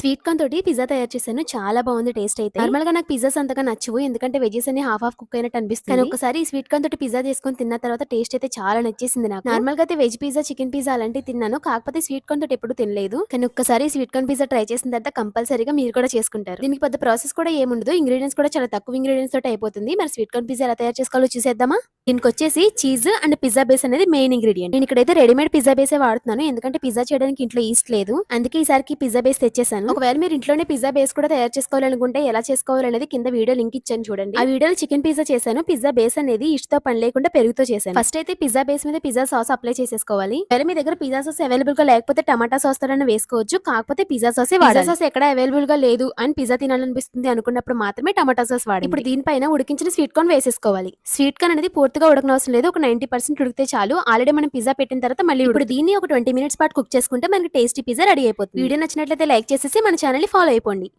Sweet corn తోటి pizza తయారు చేశాను. చాలా బాగుంది టేస్ట్ అయితే. నార్మల్గా నాకు పిజ్జాస్ అంతగా నచ్చవు. ఎందుకంటే వెజెస్ అన్ని హాఫ్ హాఫ్ కుక్ అయినట్టు అనిపిస్తుంది. కానీ ఒకసారి ఈ స్వీట్ కార్న్ తోటి పిజ్జా చేసుకొని తిన్న తర్వాత టేస్ట్ అయితే చాలా నచ్చేసింది నాకు. నార్మల్గా అయితే వెజ్ పిజ్జా చికెన్ పిజ్జా అలాంటివి తిన్నాను. కాకపోతే స్వీట్ కార్న్ తోటి ఎప్పుడు తినలేదు. కానీ ఒక్కసారి స్వీట్ కార్న్ పిజ్జా ట్రై చేసిన తర్వాత కంపల్సరీగా మీరు కూడా చేసుకుంటారు. దీనికి పెద్ద ప్రాసెస్ కూడా ఏముండదు. ఇంగ్రీడియంట్స్ కూడా చాలా తక్కువ ఇంగ్రీడియంట్స్ తోటి అయిపోతుంది. మరి స్వీట్ కార్న్ పిజ్జా ఎలా తయారు చేసుకోవాలో చూసేద్దామా? దీనికి వచ్చేసి చీజ్ అండ్ పిజ్జా బేస్ అనేది మెయిన్ ఇంగ్రీడియంట్. నేను ఇక్కడైతే రెడీమేడ్ పిజ్జా బేసే వాడుతున్నాను. ఎందుకంటే పిజ్జా చేయడానికి ఇంట్లో ఈస్ట్ లేదు. అందుకే ఈసారికి పిజ్జా బేస్ తెచ్చేసాను. ఒకవేళ మీరు ఇంట్లోనే పిజ్జా బేస్ కూడా తయారు చేసుకోవాలనుకుంటే ఎలా చేసుకోవాలనేది కింద వీడియో లింక్ ఇచ్చాను చూడండి. ఆ వీడియోలో చికెన్ పిజ్జా చేశాను. పిజ్జా బేస్ అనేది ఇష్టతో పని లేకుండా పెరుగుతో చేశాను. ఫస్ట్ అయితే పిజ్జా బేస్ మీద పిజ్జా సాస్ అప్లై చేసేసుకోవాలి. ఒకవేళ మీ దగ్గర పిజ్జా సాస్ అవైలబుల్గా లేకపోతే టమాటా సాస్ తోనే వేసుకోవచ్చు. కాకపోతే పిజ్జా సాస్ పిజ్జా సాస్ ఎక్కడ అవైలబుల్గా లేదు అని పిజ్జా తినాలనిపిస్తుంది అనుకున్నప్పుడు మాత్రమే టమాటా సాస్ వాడి ఇప్పుడు దీనిపైన ఉడికించిన స్వీట్ కార్న్ వేసేసుకోవాలి. స్వీట్ కార్న్ అనేది పూర్తిగా ఉడకనవసరం లేదు. ఒక నైన్టీ పర్సెంట్ ఉడికితే చాలు. ఆల్రెడీ మనం పిజ్జా పెట్టిన తర్వాత మళ్ళీ ఇప్పుడు దీన్ని ఒక ట్వంటీ మినిట్స్ పాటు కుక్ చేసుకుంటే మనకి టేస్టీ పిజ్జా రెడీ అయిపోతుంది. వీడియో నచ్చినట్లయితే లైక్ చేసేసి మన ఛానల్ని ఫాలో అయిపోండి.